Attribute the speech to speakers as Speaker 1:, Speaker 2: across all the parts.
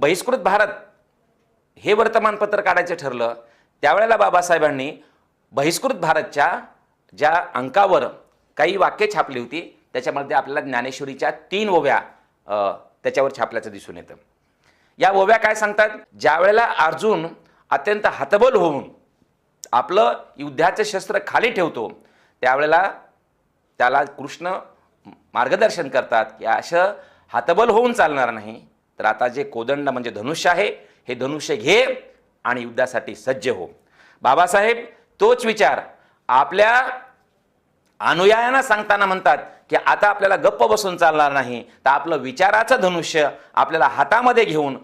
Speaker 1: बहिष्कृत भारत हे वर्तमानपत्र काढायचं ठरलं त्यावेळेला बाबासाहेबांनी बहिष्कृत भारतच्या ज्या अंकावर काही वाक्य छापली होती त्याच्यामध्ये आपल्याला ज्ञानेश्वरीच्या तीन ओव्या त्याच्यावर छापल्याचं दिसून येतं. या ओव्या काय सांगतात? ज्यावेळेला अर्जुन अत्यंत हतबल होऊन आपलं युद्धाचं शस्त्र खाली ठेवतो त्यावेळेला त्याला कृष्ण मार्गदर्शन करतात की असं हातबल होऊन चालणार नाही. तर आता जे कोदंड म्हणजे धनुष्य आहे हे धनुष्य घे आणि युद्धासाठी सज्ज हो. बाबासाहेब तोच विचार. आपल्या अनुयायांना सांगताना म्हणतात की आता आपल्याला गप्प बसून चालणार नाही. तर आपलं विचाराचं धनुष्य आपल्याला हातामध्ये घेऊन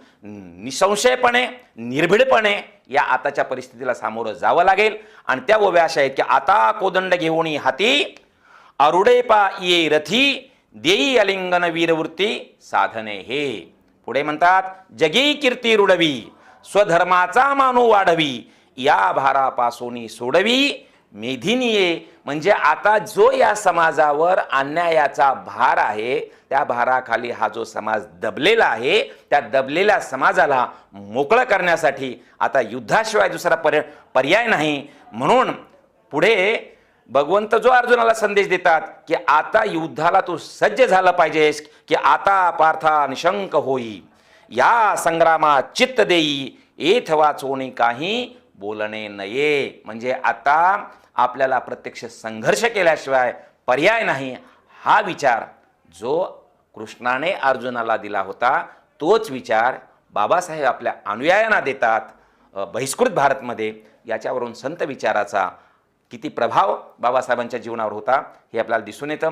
Speaker 1: निसंशयपणे निर्भीडपणे या आताच्या परिस्थितीला सामोरं जावं लागेल. आणि त्या ओव्या अशा आहेत की आता कोदंड घेऊन हाती अरुडेपा ये रथी देई अलिंगन वीरवृत्ती साधने हे. पुढे म्हणतात जगी कीर्ती रुडवी स्वधर्माचा मानू वाढवी या भारापासून सोडवी मेधिनीये. म्हणजे आता जो या समाजावर अन्यायाचा भार आहे त्या भाराखाली हा जो समाज दबलेला आहे त्या दबलेल्या समाजाला मोकळं करण्यासाठी आता युद्धाशिवाय दुसरा पर्य पर्याय नाही. म्हणून पुढे भगवंत जो अर्जुनाला संदेश देतात की आता युद्धाला तू सज्ज झालं पाहिजेस की आता पार्था निशंक होई. या संग्रामात चित्त देई येथ वाचवणी काही बोलणे नये. म्हणजे आता आपल्याला प्रत्यक्ष संघर्ष केल्याशिवाय पर्याय नाही. हा विचार जो कृष्णाने अर्जुनाला दिला होता तोच विचार बाबासाहेब आपल्या अनुयायांना देतात बहिष्कृत भारतमध्ये. याच्यावरून संत विचाराचा किती प्रभाव बाबासाहेबांच्या जीवनावर होता हे आपल्याला दिसून येतं.